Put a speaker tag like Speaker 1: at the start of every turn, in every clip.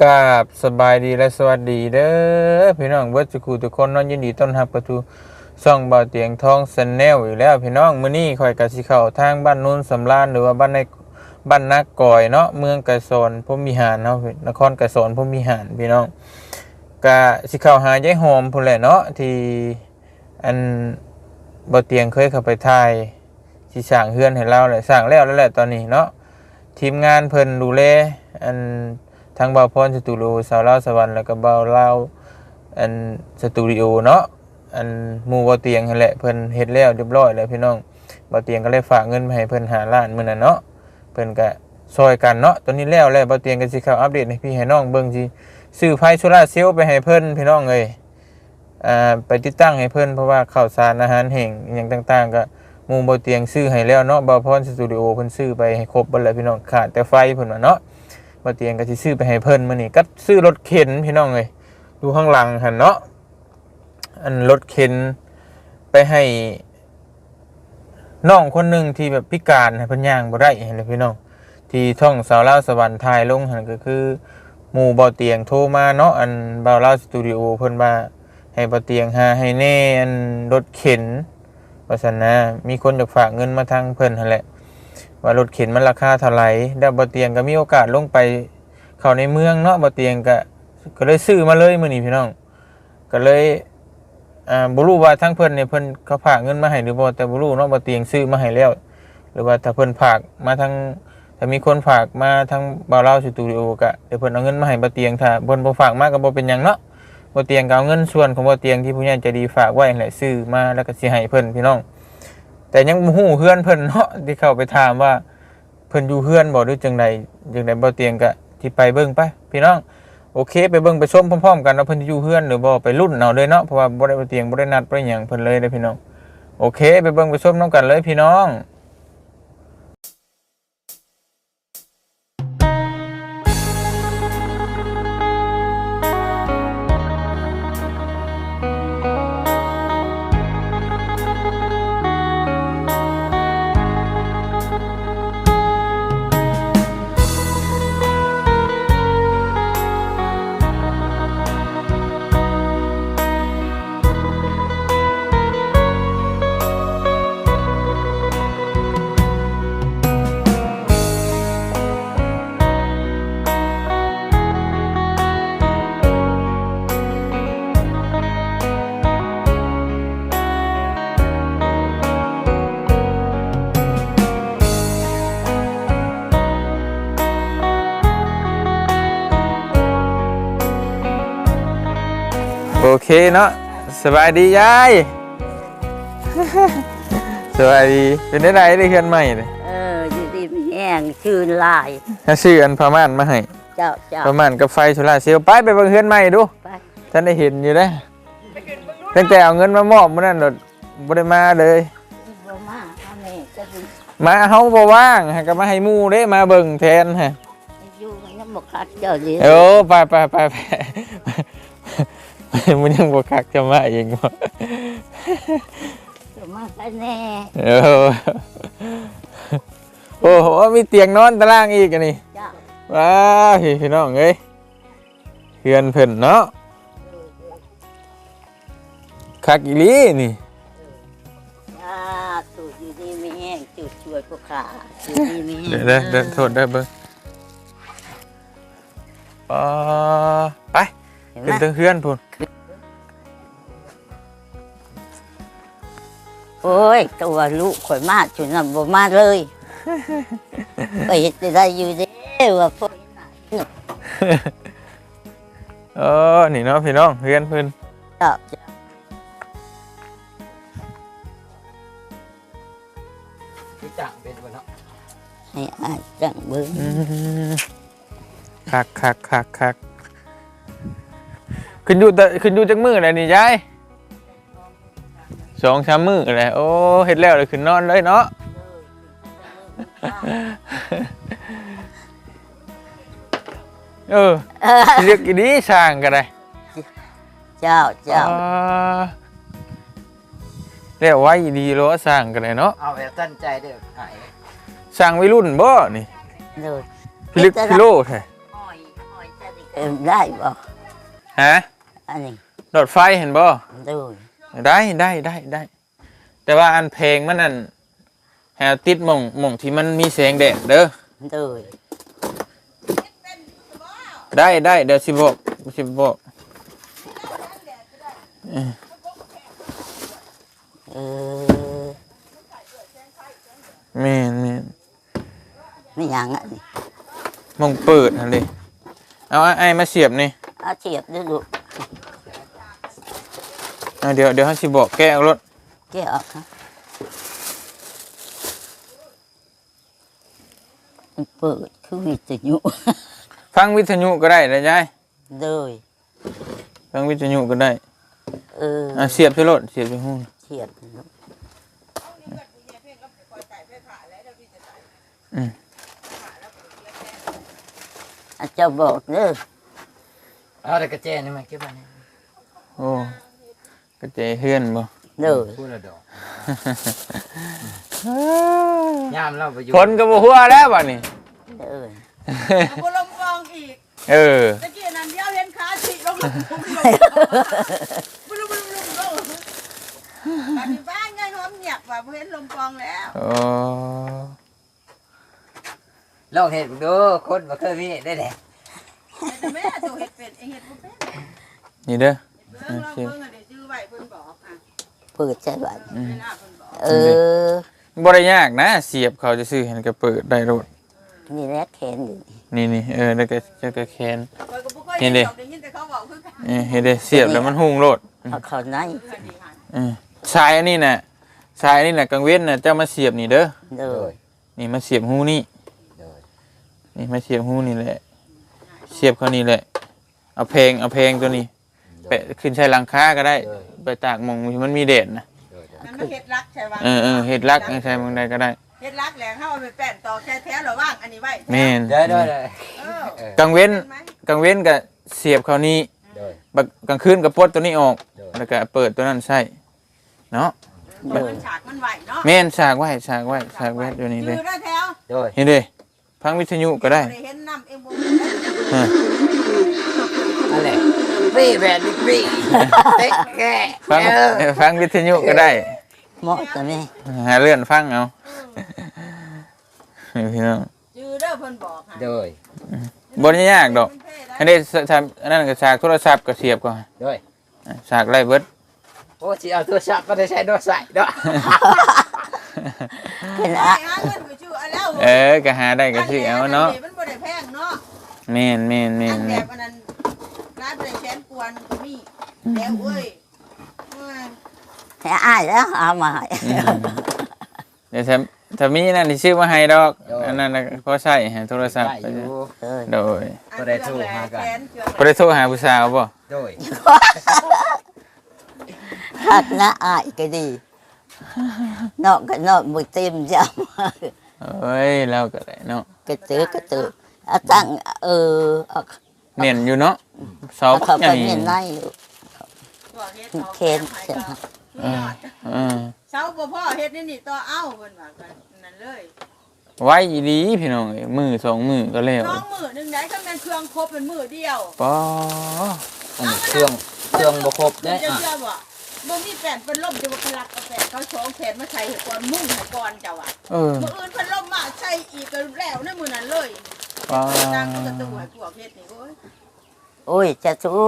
Speaker 1: กราบสบายดีและสวัสดีเด้อพี่น้องเบิร์ดสุขุทุกคนนอนยินดีต้อนรับประตูช่องบ่าวเตียงทองแนแนลอยู่แล้วพี่น้องมื้อนี้ข่อยกะสิเข้าทางบ้านนู้นสำราญหรือว่าบ้านในบ้านนักก่อยเนาะเมืองไกรสอนพรหมวิหารเนาะนครไกรสอนพรหมวิหารพี่น้องกะสิเข้าหายายหอมพุ่นแหละเนาะที่อันบ่าวเตียงเคยเข้าไปถ่ายสิสร้างเฮือนให้เราแหละสร้างแล้วแล้วแหละตอนนี้เนาะทีมงานเพิ่นดูแลอัน ทั้งเบาพรสตูดิโอสาวเล่าสวรรค์แล้วก็เบาเล่าอันสตูดิโอเนาะอันมู่บ่เตียงนั่นแหละเพิ่นเฮ็ดแล้วเรียบร้อยแล้วพี่น้องบ่เตียงก็เลยฝากเงินมาให้เพิ่นหาล้านมื้อนั้นเนาะเพิ่นก็ซอยกันเนาะตอนนี้แล้วแล้วบ่เตียงก็สิเข้าอัปเดตให้พี่ให้น้องเบิ่งสิซื้อไฟโซล่าร์เซลล์ไปให้เพิ่นพี่น้องเอ้ยอ่าไปติดตั้งให้เพิ่นเพราะว่าข้าวสารอาหารแห้งอหยังต่างๆ ก็มู่บ่เตียงซื้อให้แล้วเนาะเบาพรสตูดิโอเพิ่นซื้อไปให้ครบเบิดแล้วพี่น้องขาดแต่ไฟเพิ่นว่าเนาะ บ่เตียงก็สิซื้อไปให้เพิ่นมื้อนี้ก็ซื้อรถเข็นพี่น้องเอ้ยดูข้างหลังหั่นเนาะอันรถเข็นไปให้น้องคนหนึ่งที่แบบพิการเพิ่นย่างบ่ได้เห็นเลยพี่น้องที่ท่องสาวเล่าสวรรค์ทายลงหันก็คือหมู่บ่เตียงโทรมาเนาะอันบ่าวลาสตูดิโอเพิ่นว่าให้บ่เตียงหาให้แน่อันรถเข็นว่าซั่นนะมีคนอยากฝากเงินมาทางเพิ่นหั่นแหละ ว่ารถเข็นมันราคาเท่าไหร่แล้วบ่เตียงก็มีโอกาสลงไป เข้าในเมืองเนาะบ่เตียงก็ก็เลยซื้อมาเลยมื้อนี้พี่น้อง ก็เลยอ่าบ่รู้ว่าทั้งเพิ่นเนี่ยเพิ่นเขาฝากเงินมาให้หรือบ่แต่บ่รู้เนาะบ่เตียงซื้อมาให้แล้ว หรือว่าถ้าเพิ่นฝากมาทางถ้ามีคนฝากมาทางบ่าวลาสตูดิโอก็เดี๋ยวเพิ่นเอาเงินมาให้บ่เตียงถ้าเพิ่นบ่ฝากมาก็บ่เป็นหยังเนาะบ่เตียงก็เอาเงินส่วนของบ่เตียงที่ผู้ใหญ่ใจดีฝากไว้นั่นแหละซื้อมาแล้วก็สิให้เพิ่นพี่น้อง แต่ยังหู้เพื่อนเพิ่นเนาะที่เข้าไปถามว่าเพิ่นอยู่เพื่อนบ่หรือจังใดจังใดบ่เตียงก็ที่ไปเบิ่งไป พี่น้องโอเค ไปเบิ่งไปชมพร้อมๆกันว่าเพิ่นอยู่เพื่อนหรือบ่ไปรุ่นเอาเลยเนาะเพราะว่าบ่ได้บ่เตียงบ่ได้นัดบ่ได้หยังเพิ่นเลยเด้อพี่น้องโอเค ไปเบิ่งไปชมน้องกันเลยพี่น้อง เคเนาะสบายดียาย สบายดีเป็นได้ไรได้เฮือนใหม่เลย
Speaker 2: เอออยู่ดีมีแห้งชื่นลาย
Speaker 1: ถ้าซื้ออันพม่านมาให้
Speaker 2: เจ้าเจ้า
Speaker 1: พม่านกับไฟโซลาร์เซลล์ไปไปเบิ่งเฮือนใหม่ดู
Speaker 2: ไป
Speaker 1: ท่านได้เห็นอยู่เด้อตั้งแต่เอาเงินมามอบมื้อนั้นโดดบ่ได้มาเลย
Speaker 2: บ่มาอันนี้จะเป็น
Speaker 1: มาเฮาบ่ว่างให้ก็มาให้หมู่เด้มาเบิ่งแทนฮะ
Speaker 2: อยู่มันยังบ่คัดเจ้าดี
Speaker 1: โอ้ไปไปไปไป มันยังบ่คักจะมาเองบ่
Speaker 2: จะมาไปแน่
Speaker 1: เออโอ้โหมีเตียงนอนตารางอีกอันนี้
Speaker 2: เจ้า
Speaker 1: ว้าวพี่พี่น้องเอ้ยเฮือนเพิ่นเนาะคักอีหลีนี่
Speaker 2: อ่าสูตรอยู่ดีมีแห้งจุดช่วยพวกขาอยู่ดีมีแห้ง
Speaker 1: เดี๋ยวเดี๋ยวเดี๋ยวโทษได้เบิ่งอ่าไป
Speaker 2: เห็นไหม
Speaker 1: ขึ้นทางเฮือนพุ่น
Speaker 2: โอ้ยตัวลูกข่อยมาจุดนั้นบ่มาเลยก็เฮ็ดได้อยู่เด้ว่าพวก
Speaker 1: เออนี่เนาะพี่น้องเฮือนเพิ่น
Speaker 2: เจ้าเจ้า
Speaker 3: จังเป็นวันเนาะ
Speaker 2: ให้อายจังเบิ่ง
Speaker 1: อืมคักคักคักคัก ขึ้นอยู่แต่ขึ้นอยู่จักมืออะไรนี่ยายสองสามมืออะไรโอ้เฮ็ดแล้วเลยขึ้นนอนเลยเนาะเออ
Speaker 2: เออ
Speaker 1: เรียกอีดีสร้างกันเลย
Speaker 2: เจ้าเจ้า
Speaker 1: เรียกไว้ดีโลสร้างกันเลยเนาะ
Speaker 3: เอาแบบตั้งใจเด้อหาย
Speaker 1: สร้างวัยรุ่นบ่นี่
Speaker 2: เลย
Speaker 1: พิลึกพิโลแท้
Speaker 2: หอยหอยเออได้บ่
Speaker 1: ฮะ
Speaker 2: อันนี้
Speaker 1: รถไฟเห็นบ่
Speaker 2: ดู
Speaker 1: ได้ได้ได้ได้ แต่ว่าอันเพลงมันนั่นแฮวติดหม่องหม่องที่มันมีแสงแดดเด้อ
Speaker 2: ดู
Speaker 1: ได้ได้เดี๋ยวสิบอกสิบอก
Speaker 2: เออ
Speaker 1: แม่นแม่น
Speaker 2: ไม่หยังอันนี้
Speaker 1: หมองเปิดหั่นดิเอาไอ้ไอ้มาเสียบนี่
Speaker 2: เอาเทียบดูดู
Speaker 1: อะเดี๋ยวเดี๋ยวให้สิบอกแก้เอารถ
Speaker 2: แกะออกฮะมันเปิดคือวิทยุ
Speaker 1: ฟังวิทยุก็ได้นะยาย
Speaker 2: เลย
Speaker 1: ฟังวิทยุก็ได้
Speaker 2: เออ
Speaker 1: อะเสียบที่รถเสียบที่หู
Speaker 2: เทียบดู
Speaker 1: อืม
Speaker 2: อาจจะบอกเด้อ
Speaker 3: เอาแต่กระเจนี่มาเก็บไว้นี่
Speaker 1: โอ้กระเจเฮือนบ่
Speaker 2: เด้อ
Speaker 3: พูดละดอกยามเราไปอยู่
Speaker 1: ผลก็บ่ฮัวแล้วบัดนี้
Speaker 2: เด้อ
Speaker 4: บุลมฟองอีก
Speaker 1: เออ
Speaker 4: ตะกี้นั่นเดียวเห็นขาฉีกลงลงลงบุลุบุลุบุลุลงปัจจุบันไงหอมเหยียบว่าเห็นลมฟองแล้ว
Speaker 1: โอ้
Speaker 3: ลองเห็ดดูคนบ่เคยมีได้แหละ
Speaker 4: แต่แม่ตัวเห็ดเป็ดเองเห็ดบ่เป็น
Speaker 1: นี่เด้อ
Speaker 4: เบิ่งลองเบิ่งอันนี้ชื่อไว้เพิ่นบอกอะ
Speaker 2: เปิดใช่ไหม
Speaker 1: อืม
Speaker 4: เวลาเพิ่นบอก
Speaker 2: เออ
Speaker 1: บ่ได้ยากนะ เสียบเขาจะซื้อเห็นก็เปิดได้รถ
Speaker 2: นี่แหละแขนอยู่นี่
Speaker 1: นี่นี่เออแล้วก็จะก็แคน
Speaker 4: ข้อยก็บ่เคย
Speaker 1: เห็
Speaker 4: เห็
Speaker 1: น
Speaker 4: น
Speaker 1: ดิ
Speaker 4: ดอกได้ยินแต่เขาบอกคือกัน
Speaker 1: เออเฮ็ดได้เสียบแล้วมันหุงโลด
Speaker 2: เอาเขาใน
Speaker 4: เพื่อนดีค่ะ
Speaker 1: เออชายอันนี้น่ะชายอันนี้น่ะกังเว้นน่ะเจ้ามาเสียบนี่เด้อ
Speaker 2: เด้อ
Speaker 1: นี่มาเสียบหูนี่
Speaker 3: โดย
Speaker 1: นี่มาเสียบหูนี่แหละ เสียบเขานี่แหละ เอาเพลงเอาเพลงตัวนี้แปะขึ้นใช้หลังคาก็ได้ ไปตากหมองที่มันมีแดดนะ
Speaker 3: โดยโดย
Speaker 4: นั่นมันเห็ดรักใช่ป่ะ
Speaker 1: เออเออเฮ็ดรักใช้หมองใดก็ได้
Speaker 4: เห็ดรักแหลงเข้าเอาไปแป้นตอกแท้ๆระว่างอันนี้ไว้
Speaker 1: แม่น
Speaker 3: เดี๋ยวเดี๋ยวเดี๋ยว
Speaker 4: เออ
Speaker 3: เออ
Speaker 1: กังเว้น
Speaker 4: เห็นไหม
Speaker 1: กังเว้นก็เสียบเขานี่
Speaker 3: โดย
Speaker 1: บักกลางคืนก็ปลดตัวนี้ออก
Speaker 3: โดย
Speaker 1: แล้วก็เปิดตัวนั้นใส่เนาะ
Speaker 4: มันฉากมันไหวเนาะ
Speaker 1: แม่นฉากไว้ฉากไว้ฉากไว้อยู่นี่เลย
Speaker 4: ยืได้แถว
Speaker 3: โดย
Speaker 1: นี่เด้ฟังวิทยุก็ได้
Speaker 4: บ่ได้เห็นน้ำเองบ่
Speaker 1: เออ
Speaker 3: นั่นแหละฟรีแบบนี้ฟรีเต๊กแก่
Speaker 1: ฟัง
Speaker 3: เออ
Speaker 1: เออฟังวิทยุก็ได้
Speaker 2: เหมาะกับแม่
Speaker 1: หาเลื่อนฟังเอาพี่น้อง
Speaker 4: ยือเด้อเพิ่นบอกค่ะ
Speaker 3: โดย
Speaker 1: บ่ได้ยากดอกอันนี้ทำอันนั้นก็ฉากโทรศัพท์ก็เสียบก่อน
Speaker 3: โดย
Speaker 1: ฉากไรเบิด
Speaker 3: โอ้สิเอาตัวชักก็ได้ใช้โดยใส่เด้อ
Speaker 2: เป็น
Speaker 4: ไอ้
Speaker 2: อะ
Speaker 4: หาเงินไปชื่อเอาแล้ว
Speaker 1: เออก็หาได้ก็ซื้อเอาเนาะ
Speaker 4: มันบ่ได้แพงเนาะ
Speaker 1: แม่นแม่นแม่
Speaker 4: อั
Speaker 1: น
Speaker 4: นแบ
Speaker 1: แม่น
Speaker 4: บอันนั้นร้านบ่ได้แสนกวนก็มีแล้วเอ้ยเอ้ย
Speaker 2: ให้อ้ายแล้วเอามาให้
Speaker 1: อืมเดี๋ยวถ้าถ้ามีนั่นที่ซื้อมาให้ดอก อันนั้นน่ะพอใช้ให้โทรศัพท์
Speaker 3: ได้
Speaker 1: ไป
Speaker 3: อยู่
Speaker 2: เออ
Speaker 1: โดย
Speaker 4: อัน
Speaker 3: บ่ได้โทรหากัน
Speaker 4: แสเครื่อง
Speaker 1: บ่ได้โทรหาผู้สาวบ่
Speaker 3: โดย
Speaker 2: หักนะอ้ายก็ดีนอกก็นอกมือเต็มจ้า
Speaker 1: เอ้ยเราก็ได้เนาะ
Speaker 2: กระตือกระตือเอาตั้งเออเอา
Speaker 1: เนียนอยู่เนาะเสา
Speaker 2: เอาเข้า
Speaker 1: ให
Speaker 2: ไป
Speaker 1: ญ่
Speaker 2: เงินในอยู่
Speaker 4: ตัวเฮ็ดอา
Speaker 2: เคนเสร็จ
Speaker 1: เออเออ
Speaker 4: เช้าบ่พ่อเฮ็ดนี่นี่ต่อเอ้าเพิ่นว่ากันนั่นเลย
Speaker 1: ไว้อีหลีพี่น้องเอ้ยมือสองมือก็แล้ว
Speaker 4: น้องมือหนึงได้ก็แม่นเครื่องครบเป็นมือเดียว
Speaker 1: ปอ
Speaker 3: อันนี้เครื่องเครื่องบ่ครบ
Speaker 4: เดี๋
Speaker 3: เด้
Speaker 4: ยว
Speaker 3: อ
Speaker 4: จะ
Speaker 3: อะ
Speaker 4: เชื่อบ่บ่มีแป้นเป็นลมจะบ่พลักเอาแป้นเขาโชงแผ่นมาใส่ให้ก่อนมุ่งให้ก่อนเจ้าอะ
Speaker 1: เออ
Speaker 4: มื้ออื่นเพิ่นลมมาใส่อีกก็แล้วในมื้อนั้นเลย
Speaker 1: ปอ
Speaker 4: ตั้งก็จะตัวให้พวกเฮ็ดนี่โอ้ย
Speaker 2: โอ้ยจะสู้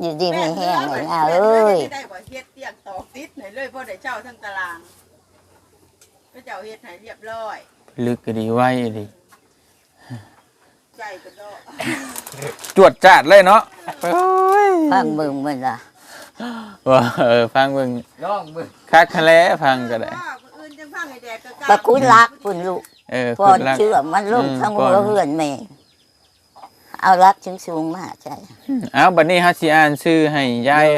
Speaker 2: อยู่ดีไม่แห้งเลยนะเอ้ย
Speaker 4: ได้บ่เฮ็ดเตียงตอกติดให้เลยพอได้เช่าทั้งตารางพระเจ้าเฮ็ดให้เรียบร้อย
Speaker 1: ลึกก็ดีไว้ดี
Speaker 4: ใจก็ดอก
Speaker 1: จวดจาดเลยเนาะโอ้ย
Speaker 2: ฟังมึงมันล่ะ
Speaker 1: ว่าเออฟังเบิ่ง
Speaker 3: ลองมือ
Speaker 1: คักคะแลฟังก็ได้
Speaker 4: ว่ามื้ออื่นจังฟังให้แดกก็กล้า
Speaker 2: ตะคุนรักคุณลูก
Speaker 1: เออ
Speaker 2: ก่อ
Speaker 1: คุ
Speaker 2: น
Speaker 1: ณรัก
Speaker 2: เชื่อมันลูก
Speaker 1: อืม
Speaker 2: ทั้ง
Speaker 1: ก่
Speaker 2: หั
Speaker 1: อน
Speaker 2: วเหือนแม่เอารักชิงสูงมาใช่
Speaker 1: เอาบัดนี้เฮาสิอ่านชื่อให้ยาย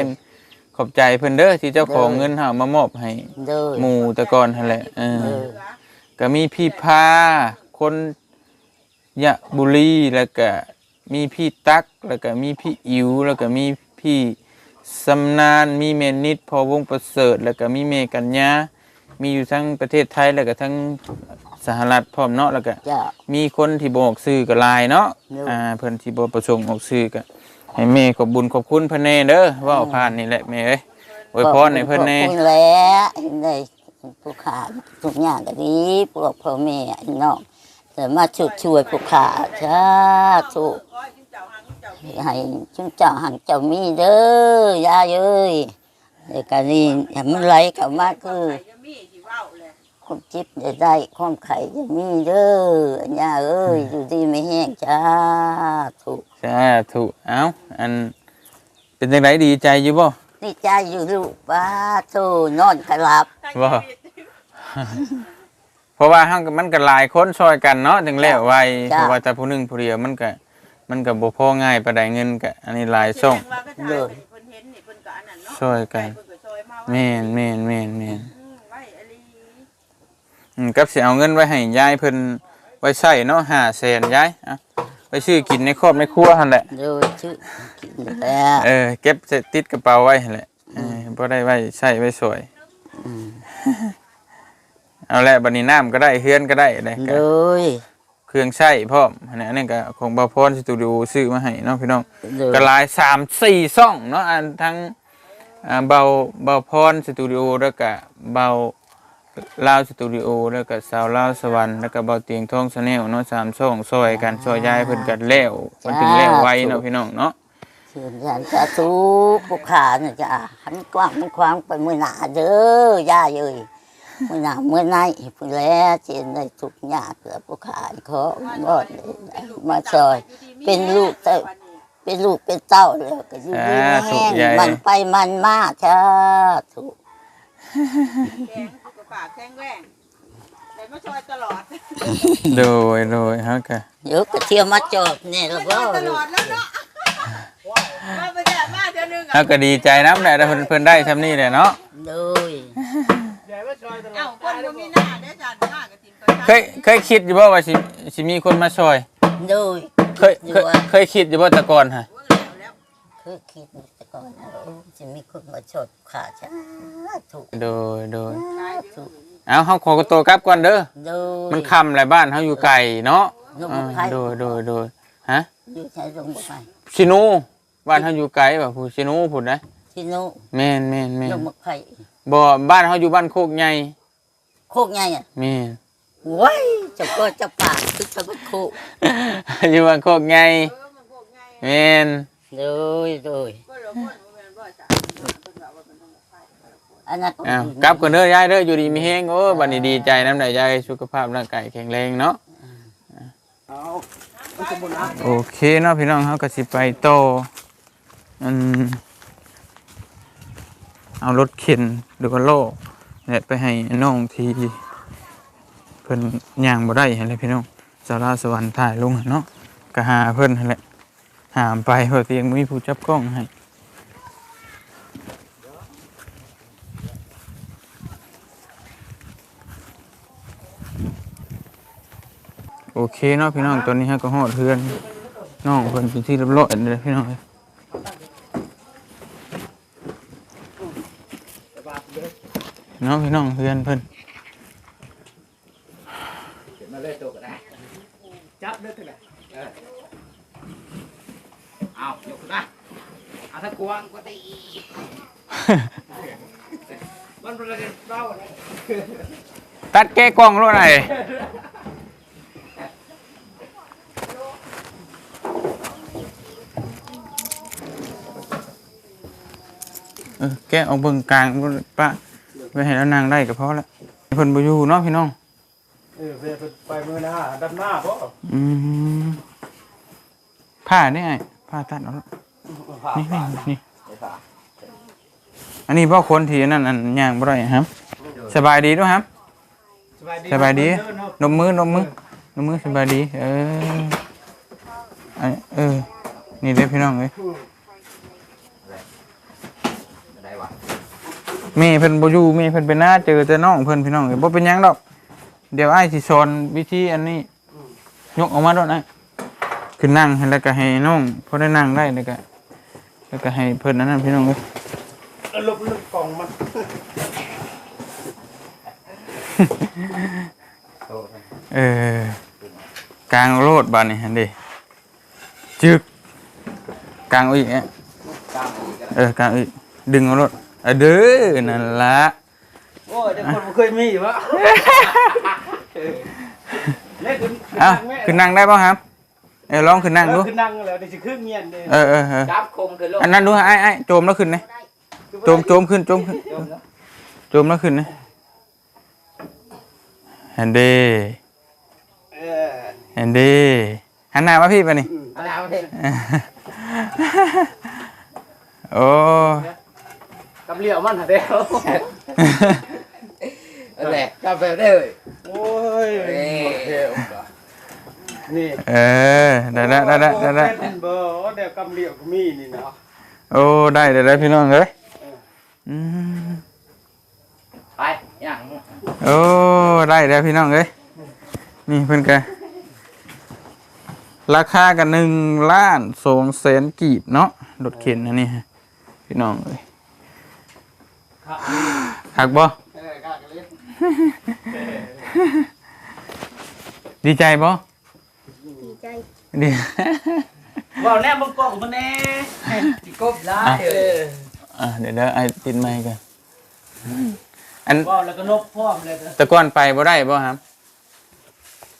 Speaker 1: ขอบใจเพิ่นเด้อที่เจ้าของเงินเฮามามอบให้
Speaker 2: เด้อ
Speaker 1: หมู่แต่ก่อนหั่นแหละเออ
Speaker 2: เออ
Speaker 1: ก็มีพี่พาคนยะบุรีแล้วก็มีพี่ตักแล้วก็มีพี่อิ๋วแล้วก็มีพี่สำนานมีเมนิดพอวงประเสริฐ แล้วก็มีเมกัญญามีอยู่ทั้งประเทศไทยแล้วก็ทั้ง สหรัฐพร้อมเนาะแล้วก็
Speaker 2: เจ้า
Speaker 1: มีคนที่บออกซื้อก็หลายเนาะ
Speaker 2: เนาะ
Speaker 1: อ่าเพิ่นที่บ่ประสงค์ออกซื้อก็ให้แม่ขอบบุญขอบคุณเพิ่นแน่เด้อเว้าผ่านนี่แหละแม่เอ้ยอวยพรให้เพิ่นแน่
Speaker 2: ขอบคุณแล้วได้ผู้ขาทุกอย่างก็ดีพวกพ่อแม่น้องแต่มาช่วยช่วยผู้ขาสาธุ
Speaker 4: ก้อยจิ้งเจ้าหางจิ้งเจ้ามี
Speaker 2: ให้จุ้งเจ้าหังเจ้ามีเด้อยาเอ้ยเด็กกันนี่ให้มันไหลเข้ามาคือ ความจิบจะได้ความไข่จะมีเด้อยาเอ้ยอยู่ดีไม่แห้งจ้าถูก
Speaker 1: สาธุเอ้าอันเป็นจังไดดีใจอยู่บ่
Speaker 2: นี่ใจอยู่ลูกป้าโตนอนกระลับ
Speaker 1: ว่าเพราะว่าเฮาก็มันก็หลายคนช่วยกันเนาะถึงแล้วไว
Speaker 2: จ้ะ
Speaker 1: เพราะว่าแต่ผู้หนึงผู้เดียวมันก็มันก็บ่พอง่ายปานใดเงินก็อันนี้หลายช่อง
Speaker 4: ว่าก็ถ่ายเพิ่นเห็นนี่เพิ่นก็อันนั้นเนาะ
Speaker 1: ช่วยกัน
Speaker 4: เพิ่นก็ช่วยมาไว้
Speaker 1: แม่นแม่นแม่นแม่น
Speaker 4: อืมไว้อลี
Speaker 1: อืม กับสิเอาเงินไว้ให้ยายเพิ่นไว้ใช้เนาะ500,000ยายอะไปซื้อกินในครอบในครัวหั่นแหละ
Speaker 2: โดยชื่อกินแล้ว
Speaker 1: เออเก็บใส่ติดกระเป๋าไว้หั่นแหละเออบ่ได้ไว้ใช้ไว้สวยเอาแหละบัดนี้น้ำก็ได้เฮือนก็ได้ได้
Speaker 2: โด
Speaker 1: ก็
Speaker 2: ย
Speaker 1: เครื่องใช้พร้อมอันนี้อันนี้ก็ของบาพรสตูดิโอซื้อมาให้เนาะพี่น้อง
Speaker 2: โดย
Speaker 1: ก็หลายสามสี่ซ่องเนาะอันทั้งอ่าเบาเบาพรสตูดิโอแล้วก็เบา ลาวสตูดิโอแล้วก็สาวลาวสวรรค์แล้วก็เบาเตียงทองสแนลเนาะสามซ่องซอยกันซอยยายเพิ่นกันแล้วมันถึงแล้วไวเนาะพี่น้องเนาะ
Speaker 2: เชิญยันสาธุผู้ขาเนี่ยจ้าหันกว้างหันควางไปมือหนาเด้อย่าเอ้ยมือหนามือในผู้แลเจนได้ทุกอย่างเพื่อผู้ขาขอบ่ได้มาซอย เป็นลูกเต้าเป็นลูกเป็นเต้าแล้วก็อยู่ดีไม่แห้งมันไปมันมาชาถูก
Speaker 4: แข็งสุขภาพแข็งแรงได้มาช่วยตลอด
Speaker 1: โดยโดยฮะก็
Speaker 2: เดี๋ยวก็เที่ยวมาจอบเนี่ยแล้ว
Speaker 4: มา
Speaker 2: ก็
Speaker 4: ตลอดแล้วเนาะมาไปแดดมาเดี๋ยวนึง
Speaker 1: ฮะก็ดีใจนำแหละเพิ่นเพิ่นได้ซำนี้แหละเนาะ
Speaker 2: โดย
Speaker 4: เอ้าคนบ่มีหน้าเด้อจันหน้าก็ทิ่มก็
Speaker 1: เคยเคยคิดอยู่บ่ว่าสิสิมีคนมาช่วย
Speaker 2: โดย
Speaker 1: เคยเคยเคยคิดอยู่บ่แต่ก่อนฮะ
Speaker 2: คือคิด จะมีคนมาชดขาชาถูก
Speaker 1: โดยโดย
Speaker 2: ถูก
Speaker 1: เอาเฮาขอตัวกลับก่อนเด้อ
Speaker 2: โดย
Speaker 1: มันค่ำหลายบ้านเฮาอยู่ไกลเนาะ
Speaker 2: ลง
Speaker 1: อ่า
Speaker 2: มาไข่
Speaker 1: โดยโดยโดยฮะ
Speaker 2: อยู่ใช้ลงมาไข่
Speaker 1: ชินูบ้านเฮาอยู่ไกลบ่ผู้ชินูพุ่นนะ
Speaker 2: ที่โน่
Speaker 1: แม่นแม่นแม่
Speaker 2: ล
Speaker 1: น
Speaker 2: งมาไข่
Speaker 1: บ่บ้านเฮาอยู่บ้านโคกใหญ่
Speaker 2: โคกไงอะ
Speaker 1: แม่น
Speaker 2: โว้ยเจะก็จะปากคือจะเป็นโคก
Speaker 1: อยู่บ้านโคกใหญ่แม่น
Speaker 2: โดยโดย อันนั้นก็
Speaker 1: อ้าวกลับก่อนเด้อยายเด้ออยู่ดีมีแฮงโอ้บัดนี้ดีใจนำได้ยายสุขภาพร่างกายแข็งแรงเนาะ โอเคเนาะพี่น้องเขาก็สิไปโตออันเอารถเข็นหรือว่าโล่เนี่ยไปให้น้องที่เพิ่นย่างบ่ได้หั่นแหละพี่น้องสาราสวรรค์ถ่ายลงหั่นเนาะก็หาเพิ่นหั่นแหละหามไปเพราะเตียงบ่มีผู้จับกล้องให้ เคเนาะพี่น้องตอนนี้ฮะก็ฮอดเฮือนน้องเพิ่นเป็นที่เรียบร้อยเลยพี่น้องเอ้ยเนาะพี่น้องเฮือนเพิ่น
Speaker 3: มาเลยตัวก็ได้จับเด้อตัวน่ะเออเอายกขึ้นมาเอาถ้ากลัวก็ตีมันเป็นอะไรเล่าอะไร
Speaker 1: ตัดแก้กล้องรู้ไหน ออแกะเอาเบิ่งกลางบ่ปะไว้ให้แล้วนางได้ก็พอละเพิ่นบ่อยู่เนาะพี่น้อง
Speaker 5: เออไปไปมือหน้าดับหน้าเพราะ
Speaker 1: อืมผ้าเนี่ยผ้าตัดเอาละนี่นี่นี่อันนี้พ่อคนที่นั่นอันย่างบ่ได้ครับ สบายดีด้วยครับสบายดีนมมือนมมือนมมือสบายดี เอออันเออ นี่เด้อพี่น้องเอ้ย
Speaker 3: ได้วะ
Speaker 1: แม่เพิ่นบ่อยู่แม่เพิ่นไปหน้าเจอแต่น้องเพิ่นพี่น้องเอ้ยบ่เป็นหยังดอก เดี๋ยวอ้ายสิสอนวิธีอันนี้ ยกออกมาด้วยนะคือนั่งให้แล้วก็ให้น้องพอได้นั่งได้แล้วก็แล้วก็ให้เพิ่นอันนั้นพี่น้องเอ้ย
Speaker 5: ลบลึกกล่องมัน
Speaker 3: โต
Speaker 1: เออกลางโลดบานนี่ฮันดิจึกกลางเอาอีกเนี่ย
Speaker 3: ตามอีกกัน
Speaker 1: เออกลางอีกดึงเอาโลด เออเด้อนั่นละ
Speaker 5: โอ้ยแต่คนบ่เคยมีวะเล่นขึ้น
Speaker 1: เอ้าขึ้นนั่งได้ป่ะครับเออลองขึ้นนั่งดู
Speaker 5: ขึ้นนั่งแล้วนี่สิครึ่งเงียนเด้
Speaker 1: เออเออเออ
Speaker 3: จับคมคือโลก
Speaker 1: อันนั้นดูไอ้ไอ้โจมแล้วขึ้นนะโจมโจมขึ้นโจมขึ้น
Speaker 3: จมแล้ว
Speaker 1: โจมแล้วขึ้นนะฮันเด
Speaker 5: เออ
Speaker 1: ฮันเดหันหน้ามาพี่ไปนี่
Speaker 3: เอาแล้วเด้
Speaker 1: โอ้
Speaker 5: กำเลี้ยวมันหาเด้อ
Speaker 3: นั่นแหละจับแบบได้เลย
Speaker 5: โอ้ย
Speaker 3: เอ้ย
Speaker 5: หมดเทวนี่
Speaker 1: เออได้ได้ได้ได้ได้ได้
Speaker 5: เป็นเบอร์เดี๋ยวกำเลี้ยวก็มีนี่นะ
Speaker 1: โอ้ได้ได้ได้พี่น้องเอ้ยอืม
Speaker 3: ไปอย่าง
Speaker 1: โอ้ได้แล้วพี่น้องเอ้ยนี่เพิ่นกันราคากันหนึ่งล้านสองแสนกีบเนาะรถเข็นอันนี้ฮะพี่น้องเอ้ย หักบ่
Speaker 5: เออกล้ากันเล่น
Speaker 1: ดีใจบ่
Speaker 6: ดีใจ
Speaker 1: ดี
Speaker 5: ว่าวแน่มึงกล้องมันแน่
Speaker 3: จิกบได้เออ
Speaker 1: อะเดี๋ยวเดี๋ยวไอ้ปิดไมค์กันอัน
Speaker 5: ว่าวแล้วก็นกพร้อมเลยนะ
Speaker 1: แตะก้อนไปบ่ได้บ่ครับ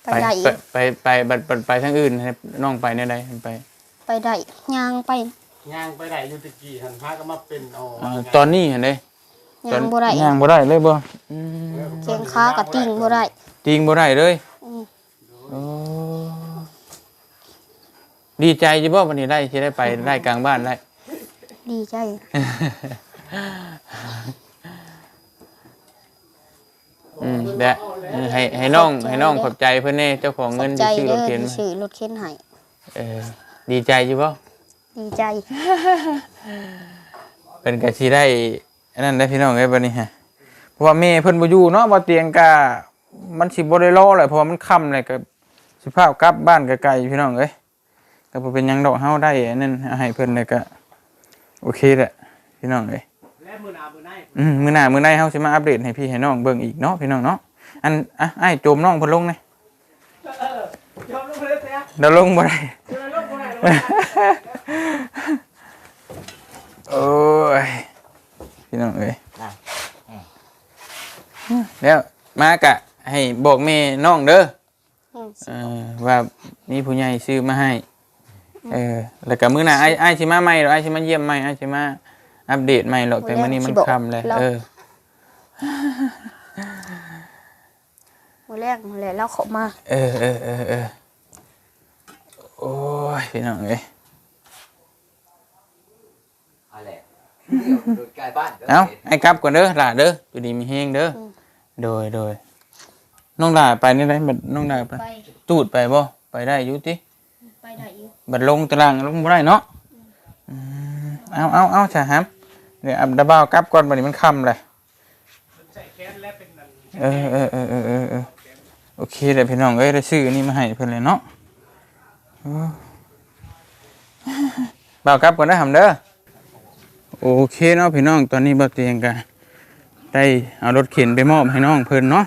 Speaker 6: ไปได้
Speaker 1: ไปไปไปบัดบัดไปทางอื่นให้น้องไปเนี่ยได้ไป
Speaker 6: ไปได้ย่างไป
Speaker 5: ย่างไปไหนอยู่ตะกี้หันพาก็มาเป็นเอา
Speaker 1: อ่าตอนนี้เห็นได้
Speaker 6: ย่างบ่ได้
Speaker 1: ย่างบ่ได้เลยบ่อืม
Speaker 6: เกียงขากับติ่งบ่ได้
Speaker 1: จริงบ่ได้เลย
Speaker 6: อืม
Speaker 1: โอ้ดีใจจิบ่วันนี้ได้ที่ได้ไปได้กลางบ้านได้
Speaker 6: ดีใจ
Speaker 1: อืมแดะเออให้ให้น้องให้น้องขอบใจเพิ่นแน่เจ้าของ
Speaker 6: ข
Speaker 1: เงิ
Speaker 6: อบ
Speaker 1: น
Speaker 6: ใจ
Speaker 1: ที่ซื้อร
Speaker 6: เด้
Speaker 1: ถ
Speaker 6: อ
Speaker 1: เข็น
Speaker 6: ที่
Speaker 1: มา
Speaker 6: ซื้อรถเข็นให้
Speaker 1: เออ ดีใจจิบ่
Speaker 6: ดีใจ
Speaker 1: เพิ่นก็สิได้ อันนั้นได้พี่น้องเอ้ยบัดนี้ฮะเพราะว่าแม่เพิ่นบ่อยู่เนาะบ่เตียงกะมันสิบ่ได้รอแหละเพราะว่ามันค่ำเลยก็สิพากลับบ้านไกลๆพี่น้องเอ้ยก็บ่เป็นหยังดอกเฮาได้อันนั้นเอาให้เพิ่นเลยก็โอเคแหละพี่น้องเอ้ย
Speaker 5: และมือหนามือใน
Speaker 1: อืมมื้อหน้ามื้อในเฮาสิมาอัปเดตให้พี่ให้น้องเบิ่งอีกเนาะพี่น้องเนาะอันอะอ้ายโจมน้องเพิ่นลงนี่
Speaker 5: ยอมลงไปเลยเสีย
Speaker 1: เดี๋ยวลงบ่ได้
Speaker 5: เดี๋ยวลงไปไหนลงไป
Speaker 1: โอ้ยพี่น้องเอ้ย แล้วมากะให้บอกแม่น้องเด้อ
Speaker 6: อืม
Speaker 1: เออว่านี่ผู้ใหญ่ซื้อมาให้เออแล้วก็มื้อหน้าไอ้ไอ้ายสิมาใหม่หรอไอ้ายสิมาเยี่ยมใหม่ไอ้ายสิมาอัปเดตใหม่หรอกแต่มื้อนี้มันค่ำเลยเออ
Speaker 6: มื้อแรกมื้อแรกแล้วเขามา
Speaker 1: เออเออเออเออโอ้ยพี่น้องเอ้ย
Speaker 3: เอาแหละเดี๋ยวโดดใกล้บ้าน
Speaker 1: เอาไอ้กลับก่อนเด้อหล่าเด้ออยู่ดีมีเฮงเด้ออ โดยโดยน้องหล่าไปนี่ได้บัดน้องหล่าไป
Speaker 6: ไป
Speaker 1: ตูดไปบ่ไปได้อยู่ติ
Speaker 6: ไปได้อยู่
Speaker 1: บัดลงตารางลงบ่ได้เนาะอืมเอาเอาเอาจ้ะครับเดี๋ยวอับดาบ้าวกลับก่อนบัดนี้มันค่ำเลย
Speaker 5: ใส่แขนและเป็นนั่น
Speaker 1: เออเออเออเออเออเออโอเคเดี๋ยวพี่น้องเอ้ยได้ซื้ออันนี้มาให้เพิ่นเลยเนาะโอ้บ่าวกลับก่อนนะหำเด้อโอเคเนาะพี่น้องตอนนี้บ่าวเตียงก็ ได้เอารถเข็นไปมอบให้น้องเพิ่นเนาะ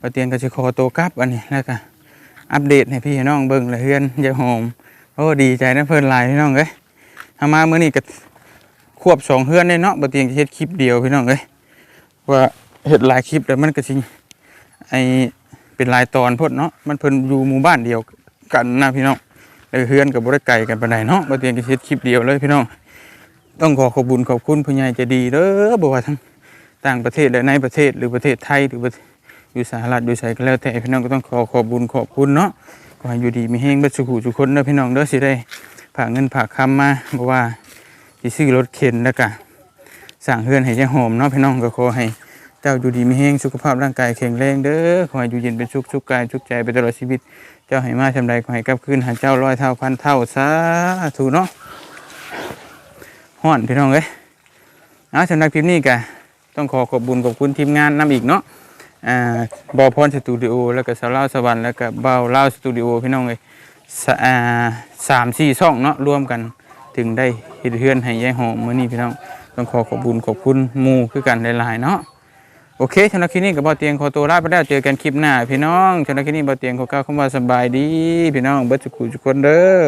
Speaker 1: บ่าวเตียงก็สิขอตัวกลับอันนี้แล้วก็อัปเดตให้พี่ให้น้องเบิ่งละเฮือนอย่าหอมโอ้ดีใจนะเพิ่นหลายพี่น้องเอ้ยถ้ามาเมื้อนี้ก็ควบสองเฮือนได้เนาะบ่าวเตียงเฮ็ดคลิปเดียวพี่น้องเอ้ยว่าเฮ็ดหลายคลิปแล้วมันก็สิไอเป็นหลายตอนพดเนาะมันเพิ่นอยู่หมู่บ้านเดียวกันนะพี่น้องเออเฮือนกับบ่ได้ไกลกันปานใดเนาะบ่เตียงจะเฮ็ดคลิปเดียวเลยพี่น้องต้องขอขอบคุญขอบคุณผู้ใหญ่ใจดีเด้อบ่ว่าทั้ง ต่างประเทศและในประเทศหรือประเทศไทยหรืออยู่สหรัฐอยู่ไสก็แล้วแต่พี่น้องก็ต้องขอขอบคุญขอบคุณเนาะขอให้อยู่ดีมีแฮงบิดสุขทุคนเด้อพี่น้องเด้อสิได้ฝาเงินฝาคำมาบ่ว่าสิซื้อรถเข็นแล้วก็สร้างเฮือนให้เจ้าหอมเนาะพี่น้องก็ขอให้เจ้าอยู่ดีมีแฮงสุขภาพร่างกายแข็งแรงเด้อขอให้อยู่เย็นเป็นสุขสุขกายสุขใจไปตลอดชีวิต เจ้าให้มาทำใดขอให้กลับคืนหาเจ้าร้อยเท่าพันเท่าสาธุเนาะฮ้อนพี่น้องเอ้ยเอาสำหรับคลิปนี้กะ ต้องขอขอบบุญขอบคุณทีมงานนำอีกเนาะอ่าบอพรสตูดิโอแล้วก็สาวเล่าสวรรค์แล้วก็เบาเล่าสตูดิโอพี่น้องเอ้ยสอ่าสามสี่ช่องเนาะรวมกันถึงได้เฮ็ดเฮือนให้ยายหอมมื้อนี้พี่น้องต้องขอขอบบุญขอบคุณหมู่คือกันหลายๆเนาะโอเคชนะคลิปนี้กับบ่เตียงขอตัวลาไปแล้วเจอกันคลิปหน้าพี่น้องชนะคลิปนี้บ่เตียงขอกล่าวคำว่าสบายดี พี่น้องเบิดสุขุทุกคนเด้อ